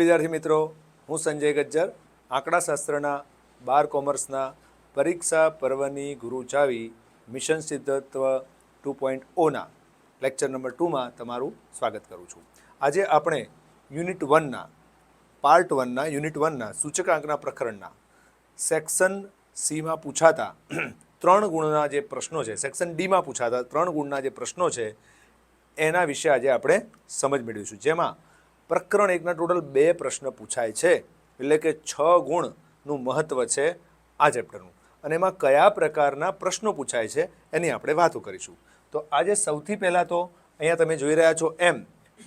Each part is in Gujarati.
વિદ્યાર્થી મિત્રો, હું સંજય ગજ્જર, આંકડાશાસ્ત્રના, બાર કોમર્સના, પરીક્ષા પર્વની ગુરુ ચાવી, મિશન સિદ્ધત્વ ટુ પોઈન્ટ ઓના લેક્ચર નંબર ટુમાં તમારું સ્વાગત કરું છું. આજે આપણે યુનિટ વનના, પાર્ટ વનના, યુનિટ વનના, સૂચકાંકના પ્રકરણના, સેક્શન સીમાં પૂછાતા ત્રણ ગુણના જે પ્રશ્નો છે, સેક્શન ડીમાં પૂછાતા ત્રણ ગુણના જે પ્રશ્નો છે, એના વિશે આજે આપણે સમજ મેળવીશું. જેમાં પ્રકરણ એકના ટોટલ બે પ્રશ્ન પૂછાય છે. એટલે કે છ ગુણનું મહત્ત્વ છે આ ચેપ્ટરનું. અને એમાં કયા પ્રકારના પ્રશ્નો પૂછાય છે એની આપણે વાતો કરીશું. તો આજે સૌથી પહેલાં તો અહીંયા તમે જોઈ રહ્યા છો એમ.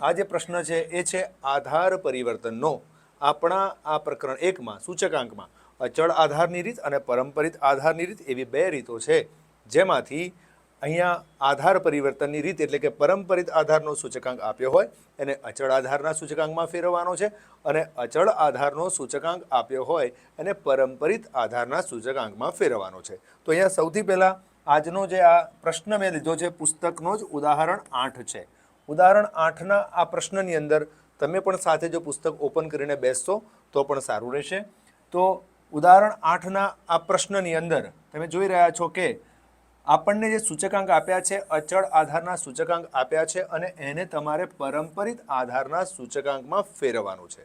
આ જે પ્રશ્ન છે એ છે આધાર પરિવર્તનનો. આપણા આ પ્રકરણ એકમાં, સૂચકાંકમાં અચળ આધારની રીત અને પરંપરિત આધારની રીત એવી બે રીતો છે. જેમાંથી અહીંયા આધાર પરિવર્તનની રીત એટલે કે પરંપરિત આધારનો સૂચકાંક આપ્યો હોય, એને અચળ આધારના સૂચકાંકમાં ફેરવવાનો છે અને અચળ આધારનો સૂચકાંક આપ્યો હોય, એને પરંપરિત આધારના સૂચકાંકમાં ફેરવવાનો છે. તો અહીંયા સૌથી પહેલાં આજનો જે આ પ્રશ્ન મેં લીધો છે, પુસ્તકનો જ ઉદાહરણ આઠ છે. ઉદાહરણ આઠના આ પ્રશ્નની અંદર તમે પણ સાથે જો પુસ્તક ઓપન કરીને બેસશો તો પણ સારું રહેશે. તો ઉદાહરણ આઠના આ પ્રશ્નની અંદર તમે જોઈ રહ્યા છો કે આપણને જે સૂચકાંક આપ્યા છે, અચળ આધારના સૂચકાંક આપ્યા છે અને એને તમારે પરંપરિત આધારના સૂચકાંકમાં ફેરવવાનું છે.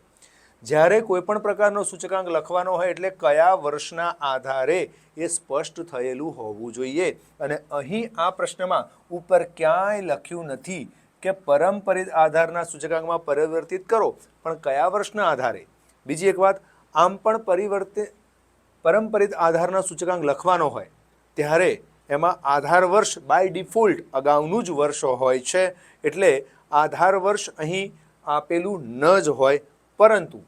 જ્યારે કોઈ પણ પ્રકારનો સૂચકાંક લખવાનો હોય એટલે કયા વર્ષના આધારે એ સ્પષ્ટ થયેલું હોવું જોઈએ. અને અહીં આ પ્રશ્નમાં ઉપર ક્યાંય લખ્યું નથી કે પરંપરિત આધારના સૂચકાંકમાં પરિવર્તિત કરો, પણ કયા વર્ષના આધારે? બીજી એક વાત, આમ પણ પરિવર્તિત પરંપરિત આધારના સૂચકાંક લખવાનો હોય, ત્યારે એમાં આધાર વર્ષ બાય ડિફોલ્ટ અગાઉનું જ વર્ષ હોય છે, એટલે આધાર વર્ષ અહીં આપેલું ન જ હોય. પરંતુ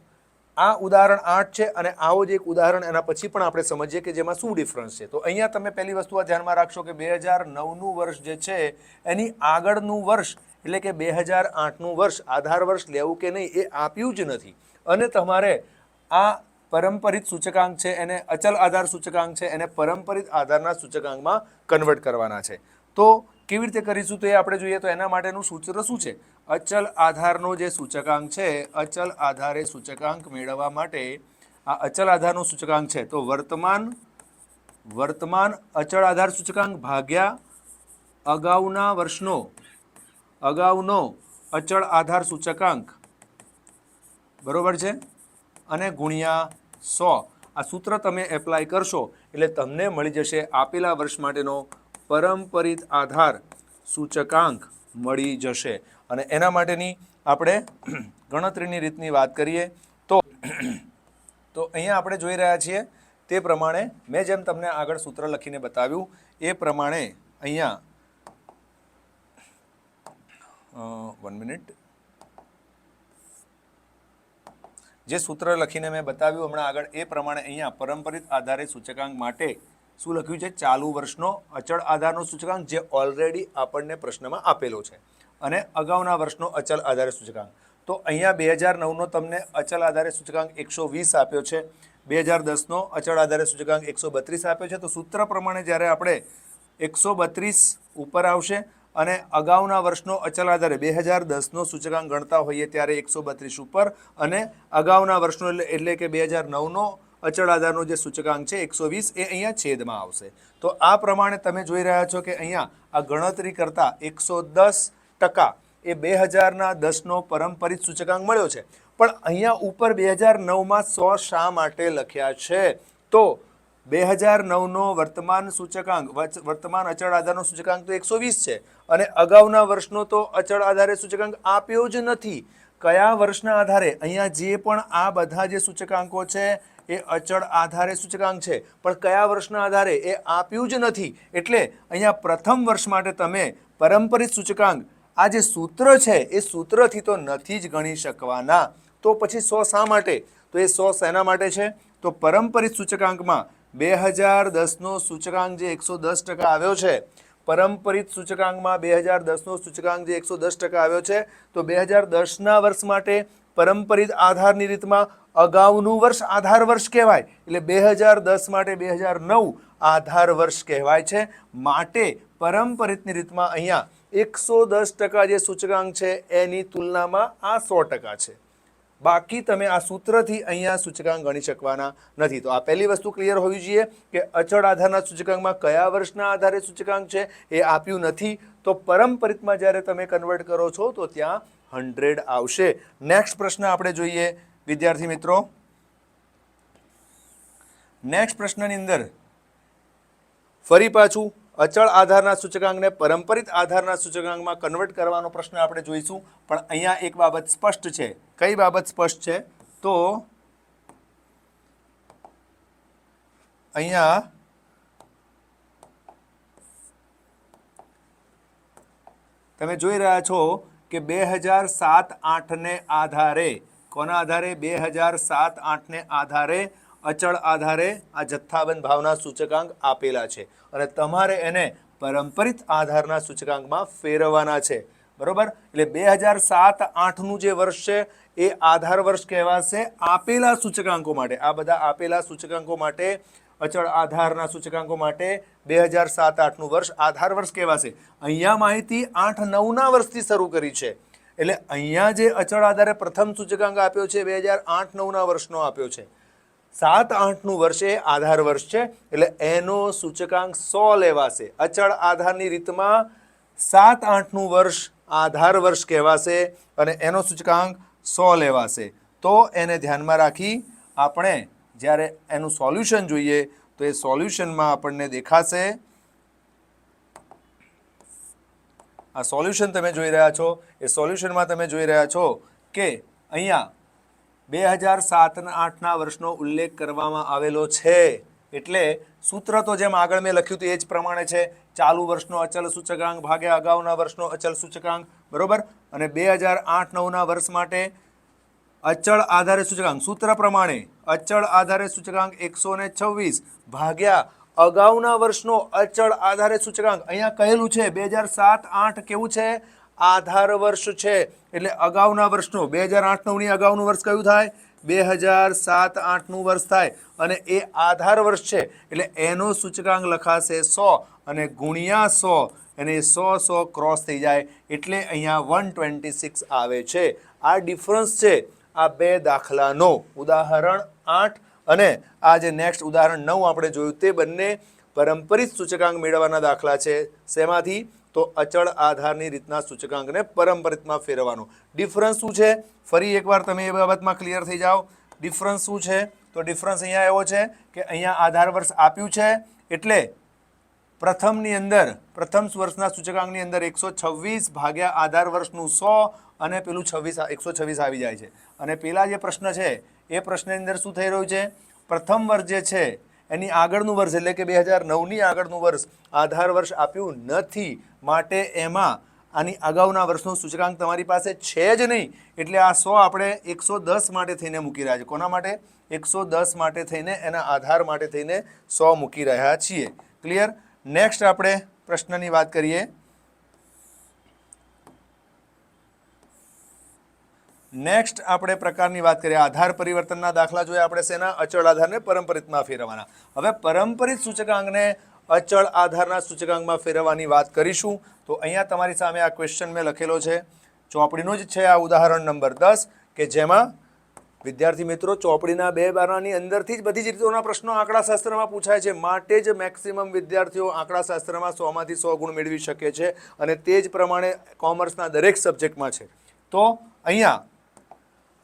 આ ઉદાહરણ આઠ છે અને આવો જ એક ઉદાહરણ એના પછી પણ આપણે સમજીએ કે જેમાં શું ડિફરન્સ છે. તો અહીંયા તમે પહેલી વસ્તુ આ ધ્યાનમાં રાખશો કે બે હજાર નવનું વર્ષ જે છે, એની આગળનું વર્ષ, એટલે કે બે હજાર આઠનું વર્ષ, આધાર વર્ષ લેવું કે નહીં એ આપ્યું જ નથી. અને તમારે આ પરંપરિત સૂચકાંક છે, એને અચલ આધાર સૂચકાંક છે, એને પરંપરિત આધારના સૂચકાંકમાં કન્વર્ટ કરવાના છે. તો કેવી રીતે કરીશું તો એ આપણે જોઈએ તો એના માટેનું સૂત્ર શું છે? અચલ આધારનો જે સૂચકાંક છે, અચલ આધારે સૂચકાંક મેળવવા માટે આ અચલ આધારનો સૂચકાંક છે. તો વર્તમાન વર્તમાન અચળ આધાર સૂચકાંક ભાગ્યા અગાઉના વર્ષનો, અગાઉનો અચળ આધાર સૂચકાંક બરોબર છે? અને ગુણ્યા સો. આ સૂત્ર તમે એપ્લાય કરશો, એટલે તમને મળી જશે આપેલા વર્ષ માટેનો પરંપરિત આધાર, સૂચકાંક મળી જશે. અને એના માટેની આપણે ગણતરીની રીતની વાત કરીએ તો તો અહીંયા આપણે જોઈ રહ્યા છીએ તે પ્રમાણે મેં જેમ તમને આગળ સૂત્ર લખીને બતાવ્યું, એ પ્રમાણે અહીંયા વન મિનિટ જે સૂત્ર લખીને મેં બતાવ્યું, હમણાં આગળ એ પ્રમાણે અહીંયા પરંપરિત આધારે સૂચકાંક માટે શું લખ્યું છે? ચાલુ વર્ષનો અચળ આધારનો સૂચકાંક જે ઓલરેડી આપણને પ્રશ્નમાં આપેલો છે. અને અગાઉના વર્ષનો અચલ આધારે સૂચકાંક. તો અહીંયા બે હજાર નવનો તમને અચલ આધારે સૂચકાંક એકસો વીસ આપ્યો છે. બે હજાર દસનો અચળ આધારે સૂચકાંક એકસો બત્રીસ આપ્યો છે. તો સૂત્ર પ્રમાણે જ્યારે આપણે એકસો બત્રીસ ઉપર આવશે અને અગાઉના વર્ષનો અચલ આધારે બે હજાર દસનો સૂચકાંક ગણતા હોઈએ ત્યારે એકસો બત્રીસ ઉપર અને અગાઉના વર્ષનો એટલે કે બે હજાર નવનો અચળ આધારનો જે સૂચકાંક છે એકસો વીસ એ અહીંયા છેદમાં આવશે. તો આ પ્રમાણે તમે જોઈ રહ્યા છો કે અહીંયા આ ગણતરી કરતાં એકસો દસ ટકા એ બે હજારના દસનો પરંપરિત સૂચકાંક મળ્યો છે. પણ અહીંયા ઉપર બે હજાર નવમાં સો શા માટે લખ્યા છે? તો બે હજાર નવનો વર્તમાન સૂચકાંક વર્તમાન અચળ આધારનો સૂચકાંક તો એકસો વીસ છે. અને અગાઉના વર્ષનો તો અચળ આધારે સૂચકાંક આપ્યો જ નથી. કયા વર્ષના આધારે? અહીંયા જે પણ આ બધા જે સૂચકાંકો છે, એ અચળ આધારે સૂચકાંક છે. પણ કયા વર્ષના આધારે? એ આપ્યું જ નથી. એટલે અહીંયા પ્રથમ વર્ષ માટે તમે પરંપરિત સૂચકાંક, આ જે સૂત્ર છે, એ સૂત્રથી તો નથી જ ગણી શકવાના. તો પછી સો શા માટે? તો એ સો શેના માટે છે? તો પરંપરિત સૂચકાંકમાં બે હજાર દસનો સૂચકાંક જે એકસો દસ ટકા આવ્યો છે, પરંપરિત સૂચકાંકમાં બે હજાર દસનો સૂચકાંક જે એકસો દસ ટકા આવ્યો છે, તો બે હજાર દસના વર્ષ માટે પરંપરિત આધારની રીતમાં અગાઉનું વર્ષ આધાર વર્ષ કહેવાય, એટલે બે હજાર દસ માટે બે હજાર નવ આધાર વર્ષ કહેવાય છે. માટે પરંપરિતની રીતમાં અહીંયા એકસો દસ ટકા જે સૂચકાંક છે, એની તુલનામાં આ સો ટકા છે. બાકી તમે આ સૂત્રથી અહીંયા સૂચકાંક ગણી શકવાના નથી. તો આ પહેલી વસ્તુ ક્લિયર હોવી જોઈએ કે અચળ આધારના સૂચકાંકમાં કયા વર્ષના આધારે સૂચકાંક છે એ આપ્યું નથી. તો પરંપરિતમાં જ્યારે તમે કન્વર્ટ કરો છો તો ત્યાં હંડ્રેડ આવશે. નેક્સ્ટ પ્રશ્ન આપણે જોઈએ. વિદ્યાર્થી મિત્રો નેક્સ્ટ પ્રશ્નની અંદર ફરી પાછું અચળ આધારના સૂચકાંકને પરંપરિત આધારના સૂચકાંકમાં કન્વર્ટ કરવાનો પ્રશ્ન આપણે જોઈશું. પણ અહીંયા એક બાબત સ્પષ્ટ છે. કઈ બાબત સ્પષ્ટ છે? તો અહીંયા તમે જોઈ રહ્યા છો કે બે હજાર સાત આઠને આધારે, કોના આધારે? બે હજાર સાત આઠને આધારે અચળ આધારે આ જથ્થાબંધ ભાવના સૂચકાંક આપેલા છે. અને તમારે એને પરંપરિત આધારના સૂચકાંકમાં ફેરવવાના છે. બરોબર? એટલે બે હજાર સાત આઠનું જે વર્ષ છે, એ આધાર વર્ષ કહેવાશે આપેલા સૂચકાંકો માટે. આ બધા આપેલા સૂચકાંકો માટે, અચળ આધારના સૂચકાંકો માટે બે હજાર સાત આઠનું વર્ષ આધાર વર્ષ કહેવાશે. અહીંયા માહિતી આઠ નવના વર્ષથી શરૂ કરી છે. એટલે અહીંયા જે અચળ આધારે પ્રથમ સૂચકાંક આપ્યો છે, બે હજાર આઠ નવના વર્ષનો આપ્યો છે. સાત આઠનું વર્ષ એ આધાર વર્ષ છે, એટલે એનો સૂચકાંક સો લેવાશે. અચળ આધારની રીતમાં સાત આઠનું વર્ષ આધાર વર્ષ કહેવાશે અને એનો સૂચકાંક સો લેવાશે. તો એને ધ્યાનમાં રાખી આપણે જ્યારે એનું સોલ્યુશન જોઈએ, તો એ સોલ્યુશનમાં આપણને દેખાશે. આ સોલ્યુશન તમે જોઈ રહ્યા છો. એ સોલ્યુશનમાં તમે જોઈ રહ્યા છો કે અહીંયા બે હજાર સાતના આઠના વર્ષનો ઉલ્લેખ કરવામાં આવેલો છે. એટલે સૂત્ર તો જેમ આગળ મેં લખ્યું હતું એ જ પ્રમાણે છે. ચાલુ વર્ષનો અચલ સૂચકાંક ભાગ્યા અગાઉના વર્ષનો અચલ સૂચકાંક, બરોબર? અને બે હજાર આઠ નવના વર્ષ માટે અચળ આધારે સૂચકાંક. સૂત્ર પ્રમાણે અચળ આધારે સૂચકાંક એકસો ને છવ્વીસ ભાગ્યા અગાઉના વર્ષનો અચળ આધારે સૂચકાંક. અહીંયા કહેલું છે બે હજાર સાત આઠ કેવું છે? આધાર વર્ષ છે. એટલે અગાઉના વર્ષનો, બે હજાર આઠ નવની અગાઉનું વર્ષ કયું થાય? બે હજાર સાત આઠનું વર્ષ થાય અને એ આધાર વર્ષ છે, એટલે એનો સૂચકાંક લખાશે સો અને ગુણ્યા સો અને સો સો ક્રોસ થઈ જાય, એટલે અહીંયા વન ટ્વેન્ટી સિક્સ આવે છે. આ ડિફરન્સ છે આ બે દાખલાનો. ઉદાહરણ આઠ અને આ જે નેક્સ્ટ ઉદાહરણ નવ આપણે જોયું તે બંને પરંપરિત સૂચકાંક મેળવવાના દાખલા છે. શેમાંથી? તો અચળ આધારની રીતના સૂચકાંકને પરંપરિતમાં ફેરવવાનો. ડિફરન્સ શું છે? ફરી એકવાર તમે એ બાબતમાં ક્લિયર થઈ જાઓ. ડિફરન્સ શું છે? તો ડિફરન્સ અહીંયા એવો છે કે અહીંયા આધાર વર્ષ આપ્યું છે. એટલે પ્રથમની અંદર, પ્રથમ વર્ષના સૂચકાંકની અંદર એકસો છવ્વીસ ભાગ્યા આધાર વર્ષનું સો અને પેલું છવ્વીસ એકસો છવ્વીસ આવી જાય છે. અને પેલા જે પ્રશ્ન છે, એ પ્રશ્નની અંદર શું થઈ રહ્યું છે? પ્રથમ વર્ષ જે છે એની આગળનું વર્ષ એટલે કે બે હજાર નવની આગળનું વર્ષ આધાર વર્ષ આપ્યું નથી. માટે એમાં આની અગાઉના વર્ષનું સૂચકાંક તમારી પાસે છે જ નહીં. એટલે આ સો આપણે એકસો દસ માટે થઈને મૂકી રહ્યા છે. કોના માટે? એકસો દસ માટે થઈને એના આધાર માટે થઈને સો મૂકી રહ્યા છીએ. ક્લિયર નેક્સ્ટ આપણે પ્રશ્નની વાત કરીએ. નેક્સ્ટ આપણે પ્રકારની વાત કરીએ. આધાર પરિવર્તનના દાખલા જોઈએ આપણે શેના? અચળ આધારને પરંપરિતમાં ફેરવવાના. હવે પરંપરિત સૂચકાંકને અચળ આધારના સૂચકાંકમાં ફેરવવાની વાત કરીશું. તો અહીંયા તમારી સામે આ ક્વેશ્ચન મેં લખેલો છે. ચોપડીનો જ છે આ ઉદાહરણ નંબર દસ, કે જેમાં વિદ્યાર્થી મિત્રો ચોપડીના બે બારાની અંદરથી જ બધી જ રીતોના પ્રશ્નો આંકડાશાસ્ત્રમાં પૂછાય છે. માટે જ મેક્સિમમ વિદ્યાર્થીઓ આંકડાશાસ્ત્રમાં સોમાંથી સો ગુણ મેળવી શકે છે અને તે જ પ્રમાણે કોમર્સના દરેક સબ્જેક્ટમાં છે. તો અહીંયા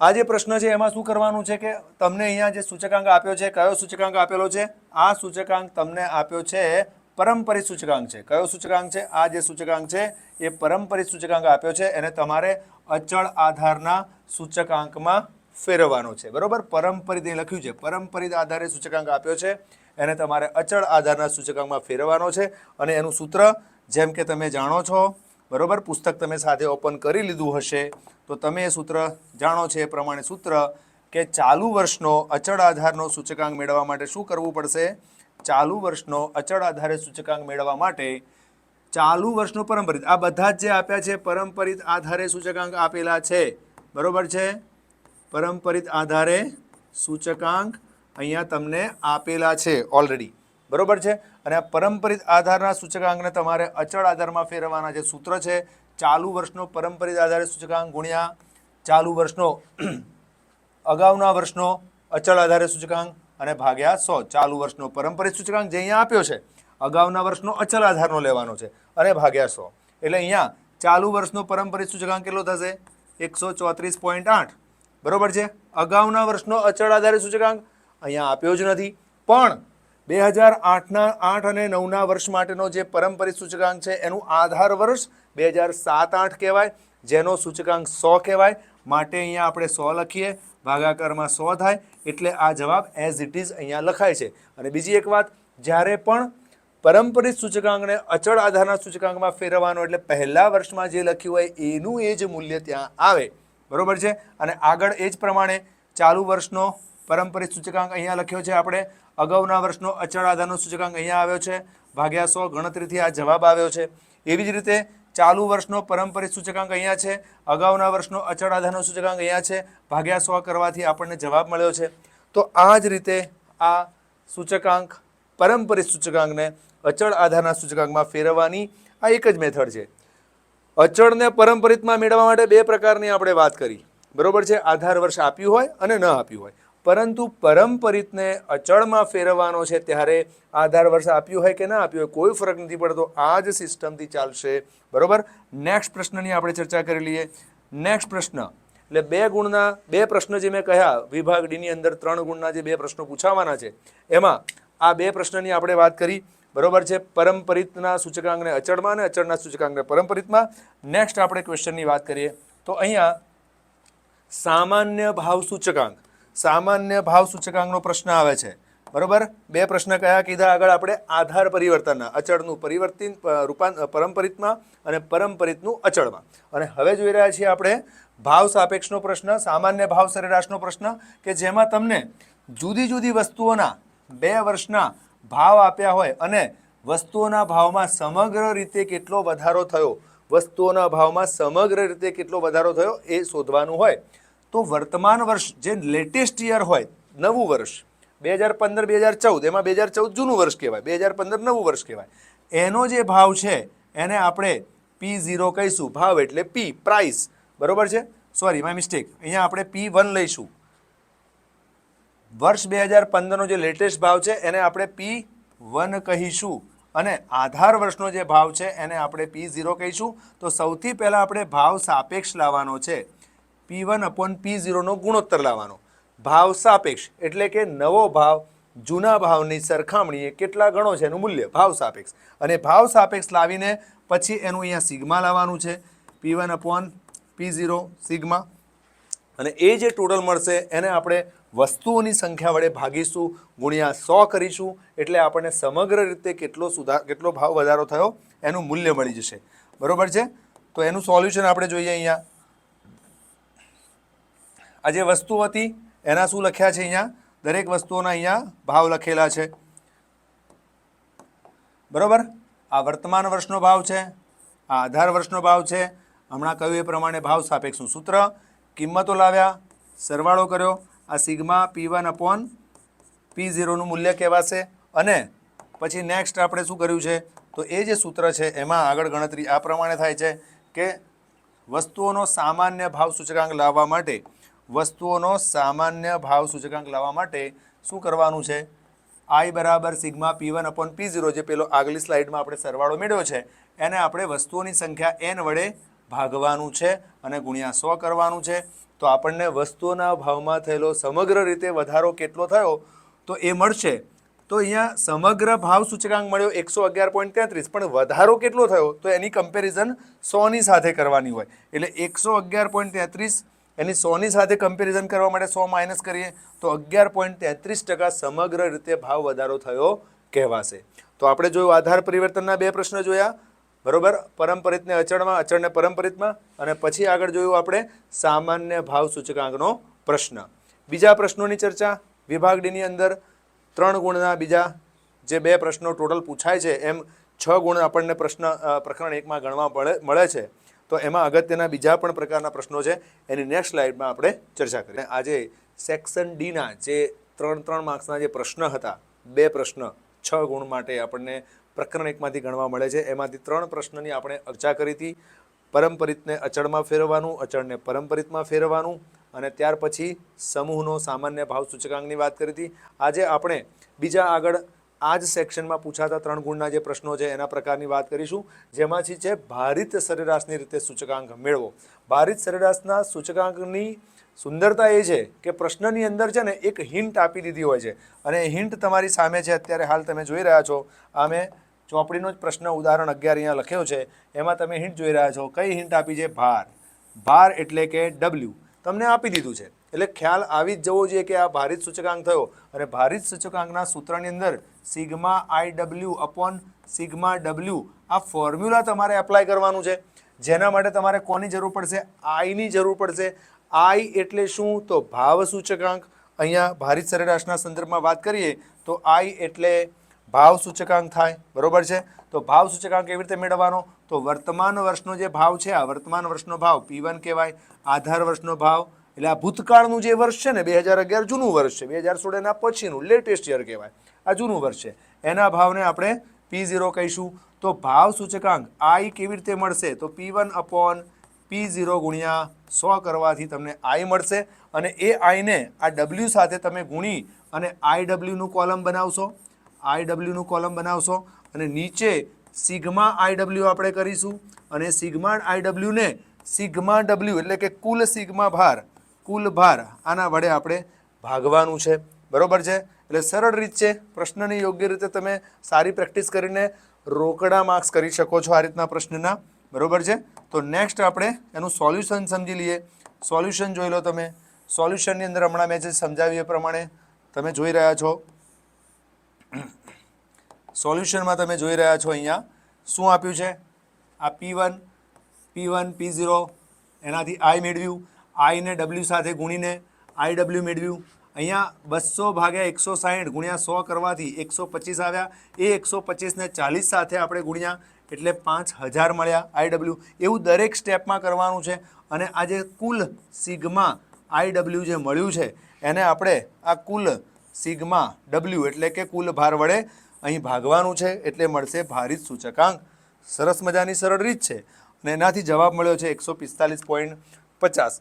આ જે પ્રશ્ન છે, એમાં શું કરવાનું છે કે તમને અહીંયા જે સૂચકાંક આપ્યો છે, કયો સૂચકાંક આપેલો છે? આ સૂચકાંક તમને આપ્યો છે પરંપરિત સૂચકાંક છે. કયો સૂચકાંક છે? આ જે સૂચકાંક છે, એ પરંપરિત સૂચકાંક આપ્યો છે. એને તમારે અચળ આધારના સૂચકાંકમાં ફેરવવાનો છે. બરોબર? પરંપરિત લખ્યું છે. પરંપરિત આધારે સૂચકાંક આપ્યો છે. એને તમારે અચળ આધારના સૂચકાંકમાં ફેરવવાનો છે. અને એનું સૂત્ર, જેમ કે તમે જાણો છો બરોબર? પુસ્તક તમે સાથે ઓપન કરી લીધું હશે. તો તમે એ સૂત્ર જાણો છો એ પ્રમાણે સૂત્ર કે ચાલુ વર્ષનો અચળ આધારનો સૂચકાંક મેળવવા માટે શું કરવું પડશે? ચાલુ વર્ષનો અચળ આધારે સૂચકાંક મેળવવા માટે ચાલુ વર્ષનો પરંપરિત આ બધા જ જે આપ્યા છે પરંપરિત આધારે સૂચકાંક આપેલા છે. બરોબર છે? પરંપરિત આધારે સૂચકાંક અહીંયા તમને આપેલા છે ઓલરેડી બરોબર છે? અને આ પરંપરિત આધારના સૂચકાંકને તમારે અચળ આધારમાં ફેરવવાના જે સૂત્ર છે, ચાલુ વર્ષનો પરંપરિત આધારે સૂચકાંક ગુણ્યા ચાલુ વર્ષનો, અગાઉના વર્ષનો અચળ આધારે સૂચકાંક અને ભાગ્યા સો. ચાલુ વર્ષનો પરંપરિત સૂચકાંક જે અહીંયા આપ્યો છે, અગાઉના વર્ષનો અચળ આધારનો લેવાનો છે, અને ભાગ્યા સો. એટલે અહીંયા ચાલુ વર્ષનો પરંપરિત સૂચકાંક કેટલો થશે? એકસો ચોત્રીસ પોઈન્ટ આઠ. બરોબર છે? અગાઉના વર્ષનો અચળ આધારે સૂચકાંક અહીંયા આપ્યો જ નથી. પણ બે હજાર આઠના આઠ અને નવના વર્ષ માટેનો જે પરંપરિત સૂચકાંક છે, એનું આધાર વર્ષ બે હજાર સાત આઠ કહેવાય. જેનો સૂચકાંક સો કહેવાય. માટે અહીંયા આપણે સો લખીએ. ભાગાકારમાં સો થાય. એટલે આ જવાબ એઝ ઇટ ઇઝ અહીંયા લખાય છે. અને બીજી એક વાત, જ્યારે પણ પરંપરિત સૂચકાંકને અચળ આધારના સૂચકાંકમાં ફેરવવાનો, એટલે પહેલા વર્ષમાં જે લખ્યું હોય, એનું એ જ મૂલ્ય ત્યાં આવે. બરાબર છે? અને આગળ એ જ પ્રમાણે ચાલુ વર્ષનો પરંપરિત સૂચકાંક અહીંયા લખ્યો છે. આપણે અગાઉના વર્ષનો અચળ આધારનો સૂચકાંક અહીંયા આવ્યો છે. ભાગ્યા સો ગણતરીથી આ જવાબ આવ્યો છે. એવી જ રીતે ચાલુ વર્ષનો પરંપરિત સૂચકાંક અહીંયા છે. અગાઉના વર્ષનો અચળ આધારનો સૂચકાંક અહીંયા છે. ભાગ્યા સો કરવાથી આપણને જવાબ મળ્યો છે. તો આ જ રીતે આ સૂચકાંક પરંપરિત સૂચકાંકને અચળ આધારના સૂચકાંકમાં ફેરવવાની આ એક જ મેથડ છે. અચળને પરંપરિતમાં મેળવવા માટે બે પ્રકારની આપણે વાત કરી. બરોબર છે? આધાર વર્ષ આપ્યું હોય અને ન આપ્યું હોય. પરંતુ પરંપરિતને અચળમાં ફેરવવાનો છે ત્યારે આધાર વર્ષ આપ્યું હોય કે ના આપ્યું હોય, કોઈ ફરક નથી પડતો. આ જ સિસ્ટમથી ચાલશે. બરોબર? નેક્સ્ટ પ્રશ્નની આપણે ચર્ચા કરી લઈએ. નેક્સ્ટ પ્રશ્ન. એટલે બે ગુણના, બે પ્રશ્ન જે મેં કહ્યા, વિભાગ ડીની અંદર ત્રણ ગુણના જે બે પ્રશ્નો પૂછાવાના છે, એમાં આ બે પ્રશ્નની આપણે વાત કરી. બરોબર છે? પરંપરિતના સૂચકાંકને અચળમાં અને અચળના સૂચકાંકને પરંપરિતમાં નેક્સ્ટ આપણે ક્વેશ્ચનની વાત કરીએ. તો અહીંયા સામાન્ય ભાવ સૂચકાંક. સામાન્ય ભાવ સૂચકાંકનો પ્રશ્ન આવે છે. બરોબર? બે પ્રશ્ન કયા કીધા આગળ આપણે? આધાર પરિવર્તનના, અચળનું પરિવર્તિન રૂપાંત પરંપરિતમાં અને પરંપરિતનું અચળમાં. અને હવે જોઈ રહ્યા છીએ આપણે ભાવ સાપેક્ષનો પ્રશ્ન, સામાન્ય ભાવ સરેરાશનો પ્રશ્ન, કે જેમાં તમને જુદી જુદી વસ્તુઓના બે વર્ષના ભાવ આપ્યા હોય અને વસ્તુઓના ભાવમાં સમગ્ર રીતે કેટલો વધારો થયો, વસ્તુઓના ભાવમાં સમગ્ર રીતે કેટલો વધારો થયો એ શોધવાનું હોય. તો વર્તમાન વર્ષ જે લેટેસ્ટ યર હોય, નવું વર્ષ, બે હજાર પંદર, બે હજાર ચૌદ, એમાં બે હજાર ચૌદ જૂનું વર્ષ કહેવાય, બે હજાર પંદર નવું વર્ષ કહેવાય. એનો જે ભાવ છે, એને આપણે પી ઝીરો કહીશું. ભાવ એટલે પી પ્રાઇસ બરોબર છે? સોરી માય મિસ્ટેક અહીંયા આપણે પી વન લઈશું. વર્ષ બે હજાર પંદરનો જે લેટેસ્ટ ભાવ છે, એને આપણે પી વન કહીશું. અને આધાર વર્ષનો જે ભાવ છે, એને આપણે પી ઝીરો કહીશું. તો સૌથી પહેલાં આપણે ભાવ સાપેક્ષ લાવવાનો છે. પી વન અપોન પી ઝીરોનો ગુણોત્તર લાવવાનો. ભાવ સાપેક્ષ, એટલે કે નવો ભાવ, જૂના ભાવની સરખામણીએ કેટલા ગણો છે એનું મૂલ્ય? ભાવ સાપેક્ષ. અને ભાવ સાપેક્ષ લાવીને પછી એનું અહીંયા સિગ્મા લાવવાનું છે. P one upon P zero sigma. અને એ જે ટોટલ મળશે, એને આપણે વસ્તુઓની સંખ્યા વડે ભાગીશું, ગુણ્યા સો કરીશું, એટલે આપણને સમગ્ર રીતે કેટલો સુધાર કેટલો ભાવ વધારો થયો, એનું મૂલ્ય મળી જશે. બરાબર છે? તો એનું સોલ્યુશન આપણે જોઈએ અહીંયા. આ જે વસ્તુ હતી, એના શું લખ્યા છે અહીંયા? દરેક વસ્તુઓના અહીંયા ભાવ લખેલા છે. બરાબર? આ વર્તમાન વર્ષનો ભાવ છે, આ આધાર વર્ષનો ભાવ છે. હમણાં કહ્યું એ પ્રમાણે ભાવ સાપેક્ષનું સૂત્ર. કિંમતો લાવ્યા, સરવાળો કર્યો. આ sigma P one upon P ઝીરોનું મૂલ્ય કહેવાશે. અને પછી નેક્સ્ટ આપણે શું કર્યું છે? તો એ જે સૂત્ર છે, એમાં આગળ ગણતરી આ પ્રમાણે થાય છે કે વસ્તુઓનો સામાન્ય ભાવ સૂચકાંક લાવવા માટે વસ્તુઓનો સામાન્ય ભાવ સૂચકાંક લાવવા માટે શું કરવાનું છે? આઈ બરાબર sigma P one upon P zero જે પેલો આગલી સ્લાઇડમાં આપણે સરવાળો મેળવ્યો છે, એને આપણે વસ્તુઓની સંખ્યા એન વડે ભાગવાનું છે અને ગુણ્યા સો કરવાનું છે. તો આપણને વસ્તુઓના ભાવમાં થયેલો સમગ્ર રીતે વધારો કેટલો થયો? તો એ મળશે. તો અહીંયા સમગ્ર ભાવ સૂચકાંક મળ્યો એકસો અગિયાર પોઈન્ટ તેત્રીસ, પણ વધારો કેટલો થયો? તો એની કમ્પેરિઝન સોની સાથે કરવાની હોય. એટલે એકસો અગિયાર પોઈન્ટ તેત્રીસ એની સોની સાથે કમ્પેરિઝન કરવા માટે સો માઇનસ કરીએ તો અગિયાર પોઈન્ટ તેત્રીસ ટકા સમગ્ર રીતે ભાવ વધારો થયો કહેવાશે. તો આપણે જોયું આધાર પરિવર્તનના બે પ્રશ્ન જોયા, બરોબર? પરંપરિતને અચળમાં, અચળને પરંપરિતમાં અને પછી આગળ જોયું આપણે સામાન્ય ભાવ સૂચકાંકનો પ્રશ્ન. બીજા પ્રશ્નોની ચર્ચા વિભાગ ડીની અંદર ત્રણ ગુણના બીજા જે બે પ્રશ્નો ટોટલ પૂછાય છે, એમ છ ગુણ આપણને પ્રશ્ન પ્રકરણ એકમાં ગણવા મળે છે. તો એમાં અગત્યના બીજા પણ પ્રકારના પ્રશ્નો છે. એની નેક્સ્ટ સ્લાઇડમાં આપણે ચર્ચા કરીએ. આજે સેક્શન ડીના જે ત્રણ ત્રણ માર્ક્સના જે પ્રશ્ન હતા, બે પ્રશ્ન, છ ગુણ માટે આપણને પ્રકરણ એકમાંથી ગણવા મળે છે. એમાંથી ત્રણ પ્રશ્નની આપણે ચર્ચા કરી હતી. પરંપરિતને અચળમાં ફેરવવાનું, અચળને પરંપરિતમાં ફેરવવાનું અને ત્યાર પછી સમૂહનો સામાન્ય ભાવ સૂચકાંકની વાત કરી હતી. આજે આપણે બીજા આગળ આ જ સેક્શનમાં પૂછાતા ત્રણ ગુણના જે પ્રશ્નો છે એના પ્રકારની વાત કરીશું. જેમાંથી છે, ભારિત સરેરાશની રીતે સૂચકાંક મેળવો. ભારિત સરેરાશના સૂચકાંકની સુંદરતા એ છે કે પ્રશ્નની અંદર છે ને એક હિન્ટ આપી દીધી હોય છે. અને એ હિન્ટ તમારી સામે છે, અત્યારે હાલ તમે જોઈ રહ્યા છો. આ મેં ચોપડીનો જ પ્રશ્ન ઉદાહરણ અગિયાર અહીંયા લખ્યો છે. એમાં તમે હિન્ટ જોઈ રહ્યા છો. કઈ હિન્ટ આપી છે? ભાર. ભાર એટલે કે ડબલ્યુ તમને આપી દીધું છે. એટલે ખ્યાલ આવી જ જવો જોઈએ કે આ ભારિત સૂચકાંક થયો. અને ભારિત સૂચકાંકના સૂત્રની અંદર sigma I W upon sigma W આ ફોર્મ્યુલા તમારે એપ્લાય કરવાનું છે. જેના માટે તમારે કોની જરૂર પડશે? આઈની જરૂર પડશે. આઈ એટલે શું? તો ભાવ સૂચકાંક. અહીંયા ભારિત સરેરાશના સંદર્ભમાં વાત કરીએ તો આઈ એટલે ભાવ સૂચકાંક થાય. બરોબર છે? તો ભાવ સૂચકાંક કેવી રીતે મેળવવાનો. તો વર્તમાન વર્ષનો જે ભાવ છે, આ વર્તમાન વર્ષનો ભાવ પી વન કહેવાય. આધાર વર્ષનો ભાવ. એટલે આ ભૂતકાળનું જે વર્ષ છે ને, બે હજાર અગિયાર જૂનું વર્ષ છે, બે હજાર સોળ એના પછીનું લેટેસ્ટ યર કહેવાય. આ જૂનું વર્ષ છે. એના ભાવને આપણે પી ઝીરો કહીશું. તો ભાવ સૂચકાંક આઈ કેવી રીતે મળશે? તો P one upon P zero ગુણ્યા સો કરવાથી તમને આઈ મળશે અને એ આઈને આ ડબલ્યુ સાથે તમે ગુણી અને આઈ ડબલ્યુનું કોલમ બનાવશો. આઈ ડબલ્યુનું કોલમ બનાવશો અને નીચે સિગ્મા આઈ ડબલ્યુ આપણે કરીશું અને સિગ્મા આઈ ડબલ્યુને સિગ્મા ડબલ્યુ એટલે કે કુલ સિગ્મા ભાર કુલ ભાર આના વડે આપણે ભાગવાનું છે. બરોબર છે? એટલે સરળ રીત છે. પ્રશ્નની યોગ્ય રીતે તમે સારી પ્રેક્ટિસ કરીને રોકડા માર્ક્સ કરી શકો છો આ રીતના પ્રશ્નના. બરોબર છે? તો નેક્સ્ટ આપણે એનું સોલ્યુશન સમજી લઈએ. સોલ્યુશન જોઈ લો તમે. સોલ્યુશનની અંદર હમણાં મેં જે સમજાવ્યું એ પ્રમાણે તમે જોઈ રહ્યા છો. સોલ્યુશનમાં તમે જોઈ રહ્યા છો અહીંયા શું આપ્યું છે? આ P one P one P zero એનાથી આઈ મેળવ્યું. આઈને ડબલ્યુ સાથે ગુણીને આઈ ડબલ્યુ મેળવ્યું. અહીંયા બસો ભાગ્યા એકસો સાહીઠ ગુણ્યા સો કરવાથી એકસો પચીસ આવ્યા. એ એકસો પચીસને ચાલીસ સાથે આપણે ગુણ્યા એટલે પાંચ હજાર મળ્યા આઈ ડબલ્યુ એવું દરેક સ્ટેપમાં કરવાનું છે અને આ જે કુલ સિગ્મા આઈ ડબલ્યુ જે મળ્યું છે, એને આપણે આ કુલ સિગ્મા ડબલ્યુ એટલે કે કુલ ભાર વડે અહીં ભાગવાનું છે એટલે મળશે ભારિત સૂચકાંક. સરસ મજાની સરળ રીત છે અને એનાથી જવાબ મળ્યો છે એકસો પિસ્તાલીસ પોઈન્ટ પચાસ.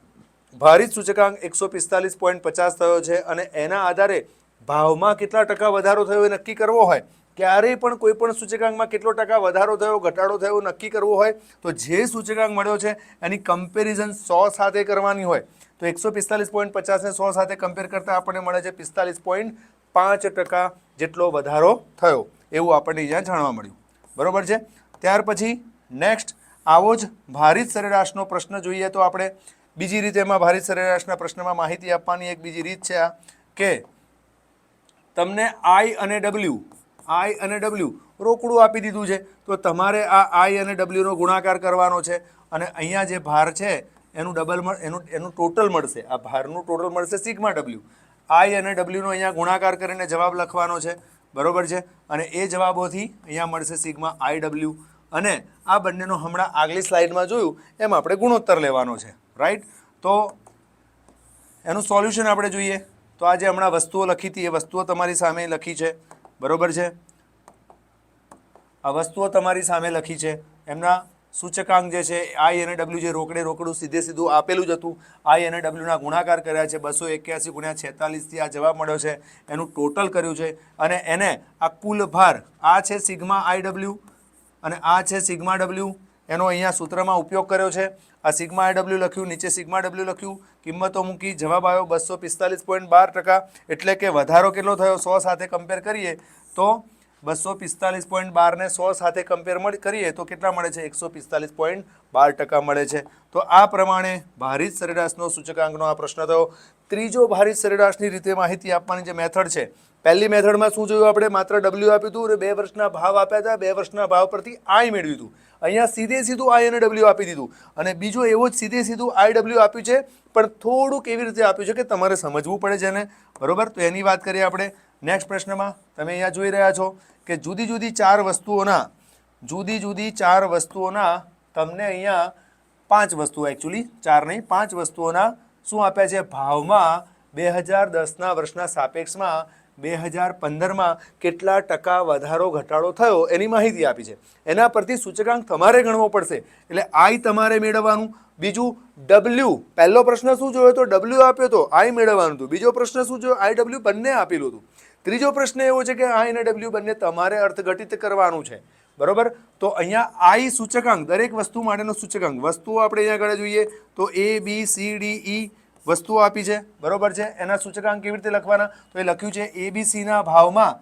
ભારિત સૂચકાંક એકસો પિસ્તાલીસ પોઈન્ટ પચાસ થયો છે અને એના આધારે ભાવમાં કેટલા ટકા વધારો થયો એ નક્કી કરવો હોય, ક્યારેય પણ કોઈ પણ સૂચકાંકમાં કેટલો ટકા વધારો થયો, ઘટાડો થયો નક્કી કરવો હોય, તો જે સૂચકાંક મળ્યો છે એની કમ્પેરિઝન સો સાથે કરવાની હોય. તો એકસો પિસ્તાલીસ પોઈન્ટ પચાસને સો સાથે કમ્પેર કરતાં આપણને મળે છે પિસ્તાલીસ પોઈન્ટ પાંચ ટકા જેટલો વધારો થયો. એવું આપણને અહીંયા જાણવા મળ્યું. બરાબર છે? ત્યાર પછી નેક્સ્ટ, આવો જ ભારિત સરેરાશનો પ્રશ્ન જોઈએ તો આપણે બીજી રીતે એમાં ભારત સરેરાશના પ્રશ્નમાં માહિતી આપવાની એક બીજી રીત છે આ, કે તમને આઈ અને ડબલ્યુ આઈ અને ડબલ્યુ રોકડું આપી દીધું છે. તો તમારે આ આઈ અને ડબલ્યુનો ગુણાકાર કરવાનો છે અને અહીંયા જે ભાર છે, એનું ડબલ એનું એનું ટોટલ મળશે. આ ભારનું ટોટલ મળશે સિગ્મા ડબલ્યુ આઈ અને ડબલ્યુનો અહીંયા ગુણાકાર કરીને જવાબ લખવાનો છે. બરોબર છે? અને એ જવાબોથી અહીંયા મળશે સિગ્મા આઈ ડબલ્યુ અને આ બંનેનો હમણાં આગલી સ્લાઇડમાં જોયું, એમ આપણે ગુણોત્તર લેવાનો છે રાઈટ તો એનું સોલ્યુશન આપણે જોઈએ. તો આ જે હમણાં વસ્તુઓ લખી હતી, એ વસ્તુઓ તમારી સામે લખી છે. બરોબર છે? આ વસ્તુઓ તમારી સામે લખી છે. એમના સૂચકાંક જે છે આઈ અને ડબલ્યુ જે રોકડે રોકડું સીધે સીધું આપેલું જ હતું. આઈ અને ડબલ્યુના ગુણાકાર કર્યા છે, બસો એક્યાસી ગુણ્યા છેતાલીસથી આ જવાબ મળ્યો છે. એનું ટોટલ કર્યું છે. અને એને આ કુલ ભાર, આ છે સિગ્મા આઈ ડબલ્યુ અને આ છે સિગ્મા ડબલ્યુ. એનો અહીંયા સૂત્રમાં ઉપયોગ કર્યો છે. આ સિગ્મા ડબલ્યુ લખ્યું, નીચે સિગ્મા ડબલ્યુ લખ્યું. કિંમતો મૂકી, જવાબ આવ્યો બસો પિસ્તાલીસ પોઈન્ટ બાર ટકા. એટલે કે વધારો કેટલો થયો? સો સાથે કમ્પેર કરીએ તો બસો પિસ્તાલીસ પોઈન્ટ બારને સો સાથે કમ્પેર કરીએ તો કેટલા મળે છે? એકસો પિસ્તાલીસ પોઈન્ટ બાર ટકા મળે છે. તો આ પ્રમાણે ભારિત સરેરાશનો સૂચકાંકનો આ પ્રશ્ન થયો. ત્રીજો ભારિત સરેરાશની રીતે માહિતી આપવાની જે મેથડ છે, પહેલી મેથડમાં શું જોયું આપણે? માત્ર ડબલ્યુ આપ્યું હતું અને બે વર્ષના ભાવ આપ્યા હતા. બે વર્ષના ભાવ પરથી આઈ મેળવ્યું હતું. અહીંયા સીધે સીધું આઈ અને ડબલ્યુ આપી દીધું. અને બીજો એવો જ સીધે સીધું આઈ ડબલ્યુ આપ્યું છે, પણ થોડુંક એવી રીતે આપ્યું છે કે તમારે સમજવું પડે છે ને બરોબર? તો એની વાત કરીએ આપણે નેક્સ્ટ પ્રશ્નમાં. તમે અહીંયા જોઈ રહ્યા છો કે જુદી જુદી ચાર વસ્તુઓના, જુદી જુદી ચાર વસ્તુઓના તમને અહીંયા પાંચ વસ્તુઓ એકચ્યુઅલી ચાર નહીં, પાંચ વસ્તુઓના શું આપ્યા છે? ભાવમાં બે હજાર દસના વર્ષના સાપેક્ષમાં બે હજાર પંદરમાં કેટલા ટકા વધારો, ઘટાડો થયો એની માહિતી આપી છે. એના પરથી સૂચકાંક તમારે ગણવો પડશે. એટલે આઈ તમારે મેળવવાનું. બીજું ડબલ્યુ પહેલો પ્રશ્ન શું જોયો તો ડબલ્યુ આપ્યો તો આઈ મેળવવાનું હતું. બીજો પ્રશ્ન શું જોયો? આઈ ડબલ્યુ બંને આપેલું હતું. ત્રીજો પ્રશ્ન એવો છે કે આઈ અને ડબલ્યુ બંને તમારે અર્થઘટિત કરવાનું છે. બરોબર? તો અહીંયા આઈ સૂચકાંક, દરેક વસ્તુ માટેનો સૂચકાંક. વસ્તુઓ આપણે અહીંયા આગળ જોઈએ, તો એ, બી, સી, ડી, ઈ વસ્તુઓ આપી છે. બરોબર છે? એના સૂચકાંક કેવી રીતે લખવાના? તો એ લખ્યું છે, એ, બી સીના ભાવમાં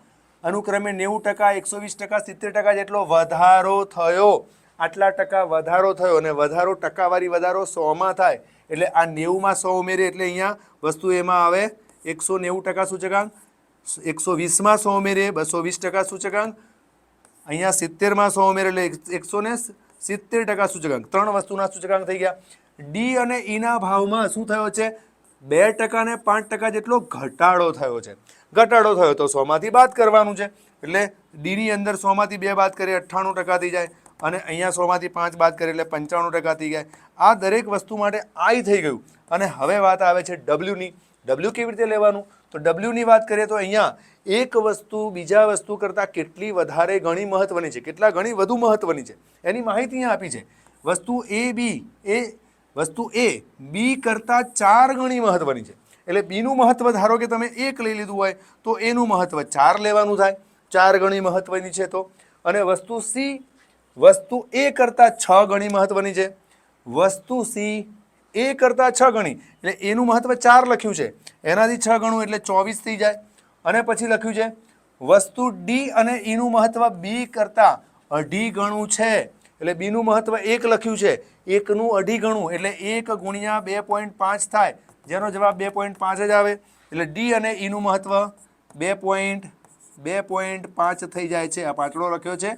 અનુક્રમે નેવું ટકા, એકસો વીસ ટકા, સિત્તેર ટકા જેટલો વધારો થયો. આટલા ટકા વધારો થયો અને વધારો ટકાવારી વધારો સોમાં થાય. એટલે આ નેવુંમાં સો ઉમેરે એટલે અહીંયા વસ્તુ એમાં આવે એકસો નેવું ટકા સૂચકાંક, એકસો વીસમાં સો ઉમેરે બસો વીસ ટકા સૂચકાંક અહીંયા સિત્તેરમાં સો ઉમેર એટલે એક- એકસો ને સિત્તેર ટકા સૂચકાંક. ત્રણ વસ્તુના સૂચકાંક થઈ ગયા. ડી અને ઈના ભાવમાં શું થયો છે? બે ટકા ને પાંચ ટકા જેટલો ઘટાડો થયો છે. ઘટાડો થયો તો સોમાંથી બાદ કરવાનું છે. એટલે ડીની અંદર સોમાંથી બે બાદ કરીએ, અઠ્ઠાણું ટકા થઈ જાય. અને અહીંયા સોમાંથી પાંચ બાદ કરીએ એટલે પંચાણું ટકા થઈ જાય આ દરેક વસ્તુ માટે આઈ થઈ ગયું. અને હવે વાત આવે છે ડબલ્યુની ડબલ્યુ કેવી રીતે લેવાનું? તો ડબલ્યુની વાત કરીએ તો અહીંયા એક વસ્તુ, બીજા વસ્તુ કરતાં કેટલી વધારે ઘણી મહત્વની છે, કેટલા ઘણી વધુ મહત્વની છે, એની માહિતી અહીંયા આપી છે. વસ્તુ એ બી એ, વસ્તુ એ બી કરતાં ચાર ગણી મહત્વની છે. એટલે બીનું મહત્વ ધારો કે તમે એક લઈ લીધું હોય, તો એનું મહત્વ ચાર લેવાનું થાય. ચાર ગણી મહત્વની છે તો. અને વસ્તુ સી વસ્તુ એ કરતાં છ ગણી મહત્વની છે. વસ્તુ સી એ કરતાં છ ગણી. એટલે એનું મહત્વ ચાર લખ્યું છે. એનાથી છ ગણું એટલે ચોવીસ થઈ જાય. અને પછી લખ્યું છે, વસ્તુ ડી અને ઈનું મહત્વ બી કરતાં અઢી ગણું છે. એટલે બીનું મહત્વ એક લખ્યું છે. એકનું અઢી ગણું એટલે એક ગુણ્યા બે પોઈન્ટ પાંચ થાય. જેનો જવાબ બે પોઈન્ટ પાંચ જ આવે. એટલે ડી અને ઈનું મહત્વ બે પોઈન્ટ બે પોઈન્ટ પાંચ થઈ જાય છે. આ પાટલો લખ્યો છે.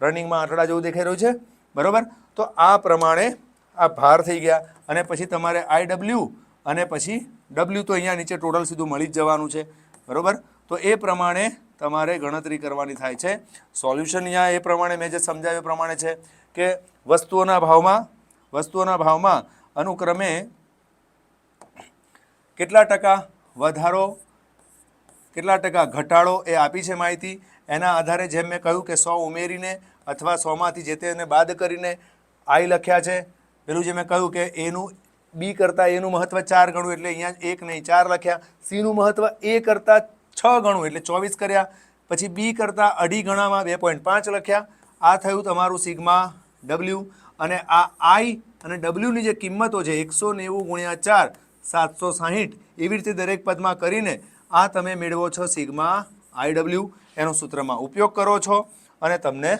રનિંગમાં આંટડા જેવું દેખાઈ રહ્યું છે. બરાબર? તો આ પ્રમાણે આ ભાર થઈ ગયા અને પછી તમારે આઈ ડબલ્યુ અને પછી ડબલ્યુ તો અહીંયા નીચે ટોટલ સીધું મળી જ જવાનું છે. બરાબર? તો એ પ્રમાણે તમારે ગણતરી કરવાની થાય છે. સોલ્યુશન અહીંયા એ પ્રમાણે મેં જે સમજાવ્યું પ્રમાણે છે કે વસ્તુઓના ભાવમાં વસ્તુઓના ભાવમાં અનુક્રમે કેટલા ટકા વધારો, કેટલા ટકા ઘટાડો એ આપી છે માહિતી. એના આધારે જેમ મેં કહ્યું કે સો ઉમેરીને અથવા સોમાંથી જે તેને બાદ કરીને આઈ લખ્યા છે પેલું જે મેં કહ્યું કે એનું બી કરતાં એનું મહત્ત્વ ચાર ગણું એટલે અહીંયા એક નહીં ચાર લખ્યા. સીનું મહત્ત્વ એ કરતાં છ ગણું એટલે ચોવીસ કર્યા. પછી બી કરતાં અઢી ગણામાં બે પોઈન્ટ પાંચ લખ્યા. આ થયું તમારું સિગ્મા ડબલ્યુ અને આ આઈ અને ડબલ્યુની જે કિંમતો છે એકસો નેવું ગુણ્યા ચાર, સાતસો સાહીઠ, એવી રીતે દરેક પદમાં કરીને આ તમે મેળવો છો સિગ્મા આઈ ડબલ્યુ. એનો સૂત્રમાં ઉપયોગ કરો છો અને તમને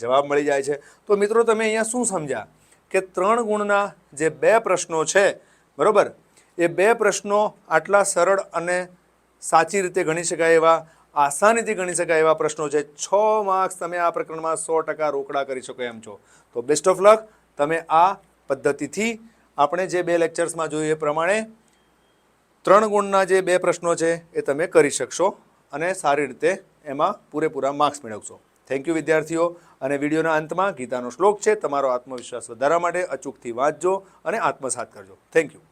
જવાબ મળી જાય છે. તો મિત્રો, તમે અહીંયા શું સમજ્યા? કે ત્રણ ગુણના જે બે પ્રશ્નો છે, બરાબર? એ બે પ્રશ્નો આટલા સરળ અને સાચી રીતે ગણી શકાય એવા, આસાનીથી ગણી શકાય એવા પ્રશ્નો છે. છ માર્ક્સ તમે આ પ્રકરણમાં સો ટકા રોકડા કરી શકો એમ છો. તો બેસ્ટ ઓફ લક તમે આ પદ્ધતિથી આપણે જે બે લેક્ચર્સમાં જોયું એ પ્રમાણે ત્રણ ગુણના જે બે પ્રશ્નો છે એ તમે કરી શકશો અને સારી રીતે એમાં પૂરેપૂરા માર્ક્સ મેળવશો. થેન્ક યુ વિદ્યાર્થીઓ. અને વિડીયોના અંતમાં ગીતાનો શ્લોક છે, તમારો આત્મવિશ્વાસ વધારવા માટે અચૂકથી વાંચજો અને આત્મસાત કરજો. Thank you